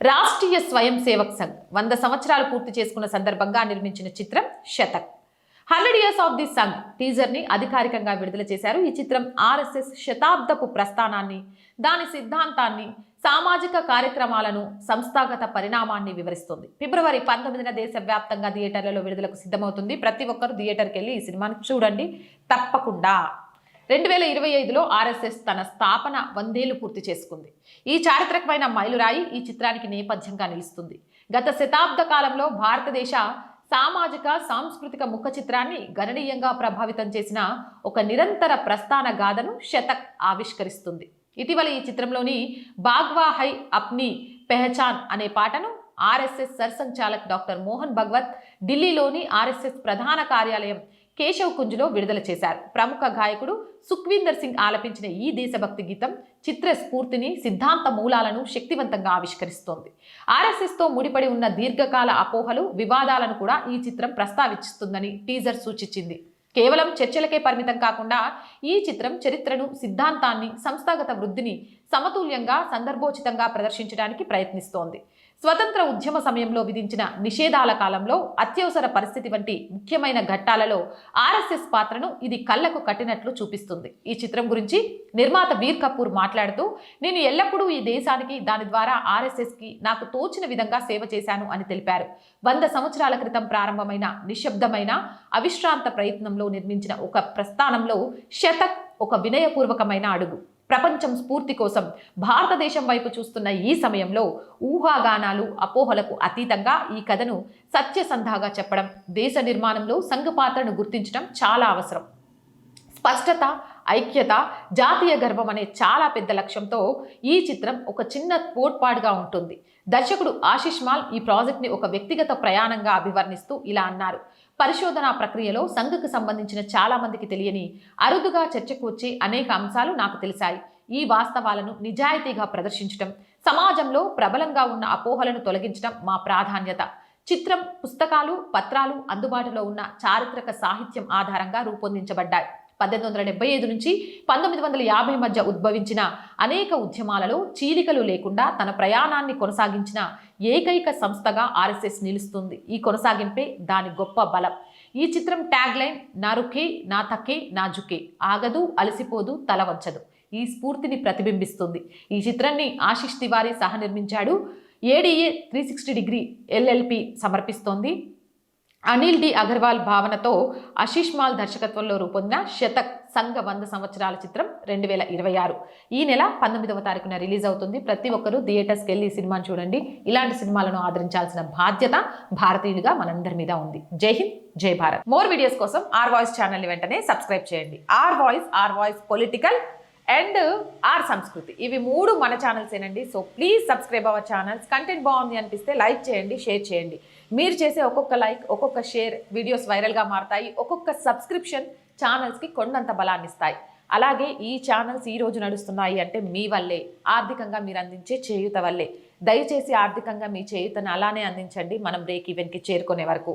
రాష్ట్రీయ స్వయం సేవక్ సంఘ్ వంద సంవత్సరాలు పూర్తి చేసుకున్న సందర్భంగా నిర్మించిన చిత్రం Shatak. Hundred years of the Sangh టీజర్ని అధికారికంగా విడుదల చేశారు. ఈ చిత్రం ఆర్ఎస్ఎస్ శతాబ్దపు ప్రస్థానాన్ని దాని సిద్ధాంతాన్ని సామాజిక కార్యక్రమాలను సంస్థాగత పరిణామాన్ని వివరిస్తుంది. ఫిబ్రవరి పంతొమ్మిదిన దేశవ్యాప్తంగా థియేటర్లలో విడుదలకు సిద్ధమవుతుంది. ప్రతి ఒక్కరు థియేటర్కి వెళ్ళి ఈ సినిమాని చూడండి. తప్పకుండా. రెండు వేల ఇరవై ఐదులో ఆర్ఎస్ఎస్ తన స్థాపన వందేళ్ళు పూర్తి చేసుకుంది. ఈ చారిత్రకమైన మైలురాయి ఈ చిత్రానికి నేపథ్యంగా నిలుస్తుంది. గత శతాబ్ద కాలంలో భారతదేశ సామాజిక సాంస్కృతిక ముఖ చిత్రాన్ని గణనీయంగా ప్రభావితం చేసిన ఒక నిరంతర ప్రస్థాన గాథను శతక్ ఆవిష్కరిస్తుంది. ఇటీవల ఈ చిత్రంలోని బాగ్వా హై అప్ని పెహచాన్ అనే పాటను ఆర్ఎస్ఎస్ సర్సంచాలక్ డాక్టర్ మోహన్ భగవత్ ఢిల్లీలోని ఆర్ఎస్ఎస్ ప్రధాన కార్యాలయం కేశవ్ కుంజ్లో విడుదల చేశారు. ప్రముఖ గాయకుడు సుఖ్వీందర్ సింగ్ ఆలపించిన ఈ దేశభక్తి గీతం చిత్ర స్ఫూర్తిని సిద్ధాంత మూలాలను శక్తివంతంగా ఆవిష్కరిస్తోంది. ఆర్ఎస్ఎస్తో ముడిపడి ఉన్న దీర్ఘకాల అపోహలు వివాదాలను కూడా ఈ చిత్రం ప్రస్తావిస్తుందని టీజర్ సూచించింది. కేవలం చర్చలకే పరిమితం కాకుండా ఈ చిత్రం చరిత్రను సిద్ధాంతాన్ని సంస్థాగత వృద్ధిని సమతుల్యంగా సందర్భోచితంగా ప్రదర్శించడానికి ప్రయత్నిస్తోంది. స్వతంత్ర ఉద్యమ సమయంలో విధించిన నిషేధాల కాలంలో అత్యవసర పరిస్థితి వంటి ముఖ్యమైన ఘట్టాలలో ఆర్ఎస్ఎస్ పాత్రను ఇది కళ్ళకు కట్టినట్లు చూపిస్తుంది. ఈ చిత్రం గురించి నిర్మాత వీర్ కపూర్ మాట్లాడుతూ నేను ఎల్లప్పుడూ ఈ దేశానికి దాని ద్వారా ఆర్ఎస్ఎస్కి నాకు తోచిన విధంగా సేవ చేశాను అని తెలిపారు. వంద సంవత్సరాల క్రితం ప్రారంభమైన నిశ్శబ్దమైన అవిశ్రాంత ప్రయత్నంలో నిర్మించిన ఒక ప్రస్థానంలో శతక్ ఒక వినయపూర్వకమైన అడుగు. ప్రపంచం స్ఫూర్తి కోసం భారతదేశం వైపు చూస్తున్న ఈ సమయంలో ఊహాగానాలు అపోహలకు అతీతంగా ఈ కథను సత్యసంధాగా చెప్పడం దేశ నిర్మాణంలో సంఘ పాత్రను గుర్తించడం చాలా అవసరం. స్పష్టత ఐక్యత జాతీయ గర్వం అనే చాలా పెద్ద లక్ష్యంతో ఈ చిత్రం ఒక చిన్న తోడ్పాటుగా ఉంటుంది. దర్శకుడు ఆశిష్ మాల్ ఈ ప్రాజెక్ట్ని ఒక వ్యక్తిగత ప్రయాణంగా అభివర్ణిస్తూ ఇలా అన్నారు. పరిశోధనా ప్రక్రియలో సంఘకు సంబంధించిన చాలా మందికి తెలియని అరుదుగా చర్చకు వచ్చే అనేక అంశాలు నాకు తెలిసాయి. ఈ వాస్తవాలను నిజాయితీగా ప్రదర్శించడం సమాజంలో ప్రబలంగా ఉన్న అపోహలను తొలగించడం మా ప్రాధాన్యత. చిత్రం పుస్తకాలు పత్రాలు అందుబాటులో ఉన్న చారిత్రక సాహిత్యం ఆధారంగా రూపొందించబడ్డాయి. పద్దెనిమిది వందల డెబ్బై ఐదు నుంచి పంతొమ్మిది వందల యాభై మధ్య ఉద్భవించిన అనేక ఉద్యమాలలో చీలికలు లేకుండా తన ప్రయాణాన్ని కొనసాగించిన ఏకైక సంస్థగా ఆర్ఎస్ఎస్ నిలుస్తుంది. ఈ కొనసాగింపే దాని గొప్ప బలం. ఈ చిత్రం ట్యాగ్ లైన్ నా రుఖే నా తకే నా జుకే. ఆగదు అలసిపోదు తల వంచదు. ఈ స్ఫూర్తిని ప్రతిబింబిస్తుంది. ఈ చిత్రాన్ని ఆశిష్ తివారీ సహ నిర్మించాడు. ADA three sixty degree LLP సమర్పిస్తోంది. Anil D Agarwal భావనతో ఆశిష్ మాల్ దర్శకత్వంలో రూపొందిన శతక్ సంఘ వంద సంవత్సరాల చిత్రం రెండు వేల ఇరవై ఆరు. ఈ నెల పంతొమ్మిదవ తారీఖున రిలీజ్ అవుతుంది. ప్రతి ఒక్కరూ థియేటర్స్కి వెళ్ళి ఈ సినిమాను చూడండి. ఇలాంటి సినిమాలను ఆదరించాల్సిన బాధ్యత భారతీయులుగా మనందరి మీద ఉంది. జై హింద్ జై భారత్. మోర్ వీడియోస్ కోసం ఆర్ వాయిస్ ఛానల్ని వెంటనే సబ్స్క్రైబ్ చేయండి. R voice R voice political and R Sanskriti. ఇవి మూడు మన ఛానల్స్ ఏనండి. So please subscribe our channels content బాగుంది అనిపిస్తే లైక్ చేయండి షేర్ చేయండి. మీరు చేసే ఒక్కొక్క లైక్ ఒక్కొక్క షేర్ వీడియోస్ వైరల్గా మారతాయి. ఒక్కొక్క సబ్స్క్రిప్షన్ ఛానల్స్కి కొండంత బలాన్ని ఇస్తాయి. అలాగే ఈ ఛానల్స్ ఈ రోజు నడుస్తున్నాయి అంటే మీ వల్లే ఆర్థికంగా మీరు అందించే చేయుత వల్లే. దయచేసి ఆర్థికంగా మీ చేయుతను అలానే అందించండి. మనం బ్రేక్ ఈవెన్కి చేరుకునే వరకు.